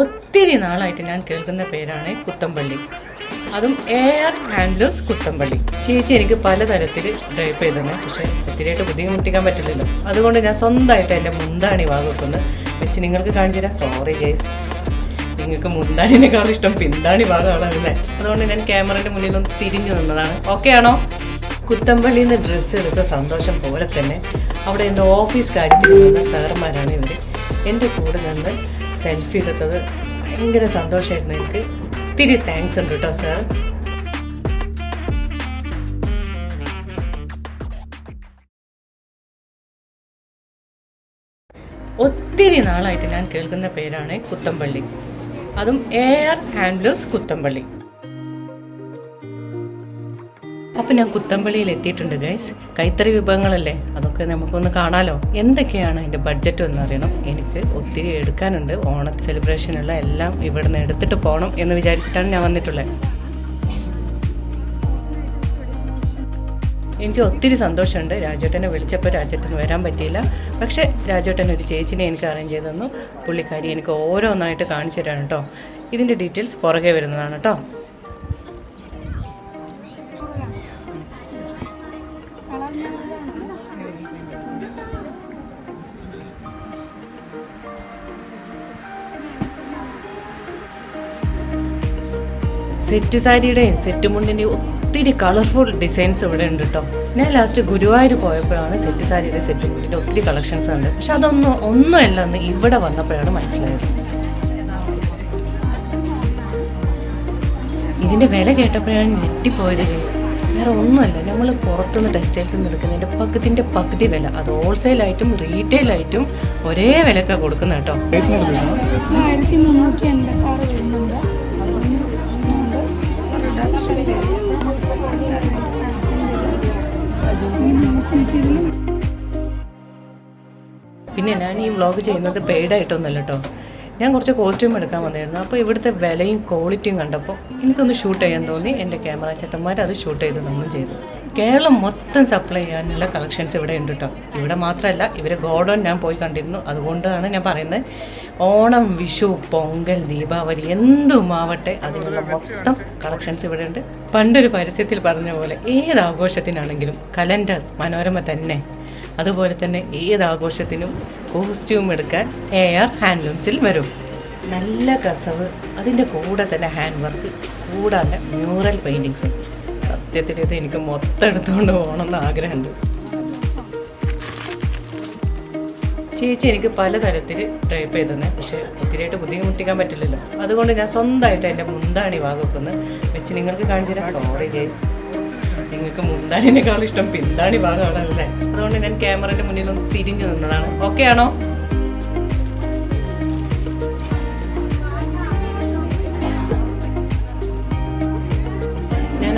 ഒത്തിരി നാളായിട്ട് ഞാൻ കേൾക്കുന്ന പേരാണ് കുത്തമ്പള്ളി. അതും എയർ ഹാൻഡ്ലൂസ് കുട്ടമ്പള്ളി ചേച്ചി എനിക്ക് പലതരത്തിൽ ഡ്രൈപ്പ് ചെയ്തത് പക്ഷേ ഒത്തിരിയായിട്ട് ബുദ്ധിമുട്ടിക്കാൻ പറ്റില്ലല്ലോ. അതുകൊണ്ട് ഞാൻ സ്വന്തമായിട്ട് എന്റെ മുന്താണി ഭാഗമൊക്കെ വെച്ച് നിങ്ങൾക്ക് കാണിച്ചു തരാം. സോറി ജയ്സ് നിങ്ങൾക്ക് മുന്താണിനേക്കാളും ഇഷ്ടം പിന്താണി ഭാഗമാണല്ലേ അതുകൊണ്ട് ഞാൻ ക്യാമറയുടെ മുന്നിലൊന്ന് തിരിഞ്ഞു നിന്നതാണ്. ഓക്കെ ആണോ? കുത്തമ്പള്ളിയിൽ നിന്ന് ഡ്രസ്സ് എടുത്ത സന്തോഷം പോലെ തന്നെ അവിടെ എന്റെ ഓഫീസ് കാര്യത്തിൽ വന്ന സാറന്മാരാണ് ഇവർ എന്റെ കൂടെ നിന്ന് സെൽഫി എടുത്തത് ഭയങ്കര സന്തോഷമായിരുന്നു എനിക്ക്. ഒത്തിരി താങ്ക്സ് ഉണ്ട് കേട്ടോ സാർ ഒത്തിരി നാളായിട്ട് ഞാൻ കേൾക്കുന്ന പേരാണ് കുത്തമ്പള്ളി. അതും എയർ ഹാൻഡ്ലൂസ് കുത്തമ്പള്ളി. അപ്പൊ ഞാൻ കുത്തമ്പള്ളിയിൽ എത്തിയിട്ടുണ്ട് ഗൈസ് കൈത്തറി വിഭവങ്ങളല്ലേ? അതൊക്കെ നമുക്കൊന്ന് കാണാലോ. എന്തൊക്കെയാണ് അതിന്റെ ബഡ്ജറ്റ് എന്ന് അറിയണം? എനിക്ക് ഒത്തിരി എടുക്കാനുണ്ട്. ഓണ സെലിബ്രേഷനുള്ള എല്ലാം ഇവിടെ നിന്ന് എടുത്തിട്ട് പോകണം എന്ന് വിചാരിച്ചിട്ടാണ് ഞാൻ വന്നിട്ടുള്ളത് എനിക്ക് ഒത്തിരി സന്തോഷമുണ്ട്. രാജേട്ടനെ വിളിച്ചപ്പോൾ രാജേട്ടന് വരാൻ പറ്റിയില്ല. പക്ഷേ രാജേട്ടൻ ഒരു ചേച്ചിനെ എനിക്ക് അറേഞ്ച് ചെയ്ത് തന്നു. പുള്ളിക്കാരി എനിക്ക് ഓരോന്നായിട്ട് കാണിച്ചു തരാണ് കേട്ടോ. ഇതിന്റെ ഡീറ്റെയിൽസ് പുറകെ വരുന്നതാണ് കേട്ടോ. സെറ്റ് സാരിയുടെയും സെറ്റ് മുണ്ടിന്റെയും ഒത്തിരി കളർഫുൾ ഡിസൈൻസ് ഇവിടെ ഉണ്ട് കേട്ടോ ഞാൻ ലാസ്റ്റ് ഗുരുവായൂർ പോയപ്പോഴാണ് സെറ്റ് സാരിയുടെ സെറ്റ് മുണ്ടിന്റെ ഒത്തിരി കളക്ഷൻസ് ഉണ്ട് പക്ഷെ അതൊന്നും ഒന്നുമല്ല എന്ന് ഇവിടെ വന്നപ്പോഴാണ് മനസ്സിലായത്. ഇതിന്റെ വില കേട്ടപ്പോഴാണ് ഞെട്ടിപ്പോയത് കേസ് വേറെ ഒന്നുമല്ല നമ്മൾ പുറത്തുനിന്ന് ടെക്സ്റ്റൈൽസിൽ നിന്ന് എടുക്കുന്നതിന്റെ പകുതിന്റെ പകുതി വില. അത് ഹോൾസെയിലായിട്ടും റീറ്റെയിലായിട്ടും റീറ്റെയിൽ ആയിട്ടും ഒരേ വിലക്കാണ് കൊടുക്കുന്നത് കേട്ടോ ആയിരത്തി മുന്നൂറ്റി എൺപത്തി ആറ് വരുന്നുണ്ട്. പിന്നെ ഞാൻ ഈ വ്ളോഗ് ചെയ്യുന്നത് പെയ്ഡ് ആയിട്ടൊന്നുമല്ല കേട്ടോ ഞാൻ കുറച്ച് കോസ്റ്റ്യൂം എടുക്കാൻ വന്നിരുന്നു. അപ്പോൾ ഇവിടുത്തെ വിലയും ക്വാളിറ്റിയും കണ്ടപ്പോൾ എനിക്കൊന്ന് ഷൂട്ട് ചെയ്യാൻ തോന്നി. എന്റെ ക്യാമറ ചേട്ടന്മാർ അത് ഷൂട്ട് ചെയ്ത് തന്നും ചെയ്തു. കേരളം മൊത്തം സപ്ലൈ ചെയ്യാനുള്ള കളക്ഷൻസ് ഇവിടെ ഉണ്ട് കേട്ടോ ഇവിടെ മാത്രമല്ല ഇവർ ഗോഡൗൺ ഞാൻ പോയി കണ്ടിരുന്നു. അതുകൊണ്ടാണ് ഞാൻ പറയുന്നത് ഓണം വിഷു പൊങ്കൽ ദീപാവലി എന്തുമാവട്ടെ അതിനുള്ള മൊത്തം കളക്ഷൻസ് ഇവിടെ ഉണ്ട്. പണ്ടൊരു പരസ്യത്തിൽ പറഞ്ഞ പോലെ ഏത് ആഘോഷത്തിനാണെങ്കിലും കലണ്ടർ മനോരമ തന്നെ. അതുപോലെ തന്നെ ഏത് ആഘോഷത്തിനും കോസ്റ്റ്യൂം എടുക്കാൻ എ ആർ ഹാൻഡ്ലൂംസിൽ വരും. നല്ല കസവ് അതിന്റെ കൂടെ തന്നെ ഹാൻഡ് വർക്ക് കൂടാതെ മ്യൂറൽ പെയിന്റിങ്സും സത്യത്തിൽ എനിക്ക് മൊത്തം എടുത്തുകൊണ്ട് പോകണമെന്ന് ആഗ്രഹമുണ്ട് ചേച്ചി എനിക്ക് പലതരത്തിൽ ടൈപ്പ് ചെയ്തത് പക്ഷേ ഒത്തിരിയായിട്ട് ബുദ്ധിമുട്ടിക്കാൻ പറ്റില്ലല്ലോ. അതുകൊണ്ട് ഞാൻ സ്വന്തമായിട്ട് എന്റെ മുന്താണി ഭാഗമൊക്കെ ഒന്ന് വെച്ച് നിങ്ങൾക്ക് കാണിച്ചു തരാം. സോറി ഗൈസ് നിങ്ങൾക്ക് മുന്താണിനേക്കാളും ഇഷ്ടം പിന്താണി ഭാഗമാണല്ലേ അതുകൊണ്ട് ഞാൻ ക്യാമറയുടെ മുന്നിൽ ഒന്ന് തിരിഞ്ഞു നിന്നതാണ്. ഓക്കെ ആണോ?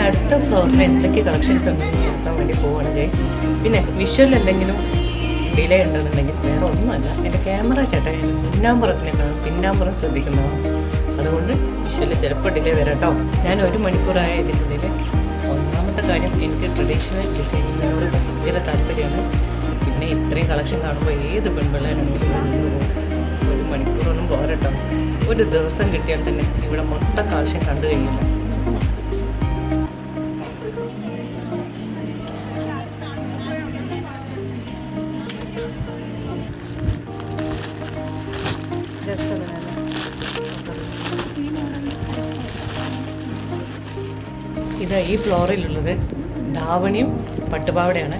അടുത്ത ഫ്ലോറിൽ എന്തൊക്കെ കളക്ഷൻസ് ഉണ്ടെന്ന് നോക്കാൻ വേണ്ടി പോവാണ് ഗൈസ് പിന്നെ വിഷ്വൽ എന്തെങ്കിലും ഡിലേ ഉണ്ടെന്നുണ്ടെങ്കിൽ വേറെ ഒന്നുമല്ല. എന്റെ ക്യാമറ ചേട്ടാ പിന്നാമ്പുറത്തിലേക്കാണ് പിന്നാമ്പുറം ശ്രദ്ധിക്കുന്നതാണ്. അതുകൊണ്ട് വിഷ്വൽ ചിലപ്പോൾ ഡിലേ വരാം കേട്ടോ. ഞാൻ ഒരു മണിക്കൂറായ ഇതിനുള്ളിൽ ഒന്നാമത്തെ കാര്യം എനിക്ക് ട്രഡീഷണൽ ഡിസൈനിങ്ങിനോട് ഭയങ്കര താല്പര്യമാണ്. പിന്നെ ഇത്രയും കളക്ഷൻ കാണുമ്പോൾ ഏത് പെൺപിള്ളേരാണെങ്കിലും നടന്നു പോകും. ഒരു മണിക്കൂറൊന്നും പോരട്ടോ. ഒരു ദിവസം കിട്ടിയാൽ തന്നെ ഇവിടെ മൊത്തം കളക്ഷൻ കണ്ടു കഴിയില്ല. ഇത് ഈ ഫ്ലോറിലുള്ളത് ധാവണിയും പട്ടുപാവടയാണ്.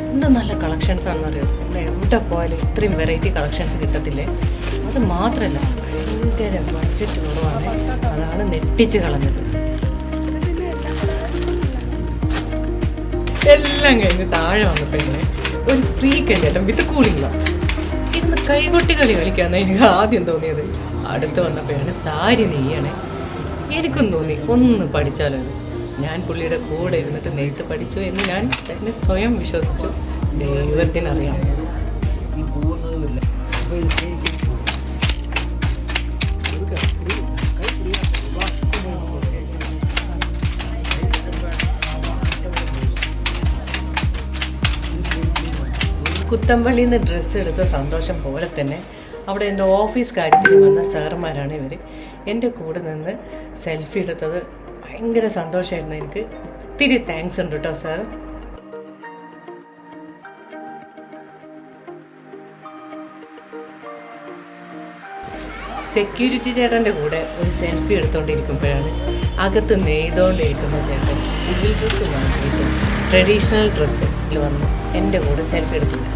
എന്ത് നല്ല കളക്ഷൻസ് ആണെന്ന് അറിയാം? നമ്മൾ എവിടെ പോയാലും ഇത്രയും വെറൈറ്റി കളക്ഷൻസ് കിട്ടത്തില്ലേ? അത് മാത്രമല്ല ഭയങ്കര ബഡ്ജറ്റ് കുറവാണ്. അതാണ് നെട്ടിച്ച് കളഞ്ഞത്. എല്ലാം കഴിഞ്ഞ് താഴെ വന്നപ്പോഴേ ഒരു ഫ്രീ കണ്ടേട്ടം വിത്ത് കൂളിംഗ് ഗ്ലാസ് ഇന്ന് കൈകൊട്ടി കളി കളിക്കാന്ന് എനിക്ക് ആദ്യം തോന്നിയത്. അടുത്ത് വന്നപ്പോഴാണ് സാരി നെയ്യണേ. എനിക്കും തോന്നി ഒന്ന് പഠിച്ചാലോ. ഞാൻ പുള്ളിയുടെ കൂടെ ഇരുന്നിട്ട് നെയ്ത്ത് പഠിച്ചു എന്ന് ഞാൻ തന്നെ സ്വയം വിശ്വസിച്ചു. ദൈവത്തിനറിയാം. കുത്തമ്പള്ളിയിൽ നിന്ന് ഡ്രസ്സ് എടുത്ത സന്തോഷം പോലെ തന്നെ അവിടെ എന്തോ ഓഫീസ് കാര്യത്തിന് വന്ന സാറുമാരാണ് ഇവർ എന്റെ കൂടെ നിന്ന് സെൽഫി എടുത്തത് ഭയങ്കര സന്തോഷമായിരുന്നു എനിക്ക്. ഒത്തിരി താങ്ക്സ് ഉണ്ട് കേട്ടോ സാർ സെക്യൂരിറ്റി ചേട്ടന്റെ കൂടെ ഒരു സെൽഫി എടുത്തുകൊണ്ടിരിക്കുമ്പോഴാണ് അകത്ത് നെയ്തുകൊണ്ടിരിക്കുന്ന ചേട്ടൻ സിവിൽ ഡ്രസ്സ് വാങ്ങിയിട്ട് ട്രഡീഷണൽ ഡ്രസ്സിൽ വന്ന് എന്റെ കൂടെ സെൽഫി എടുക്കുന്നത്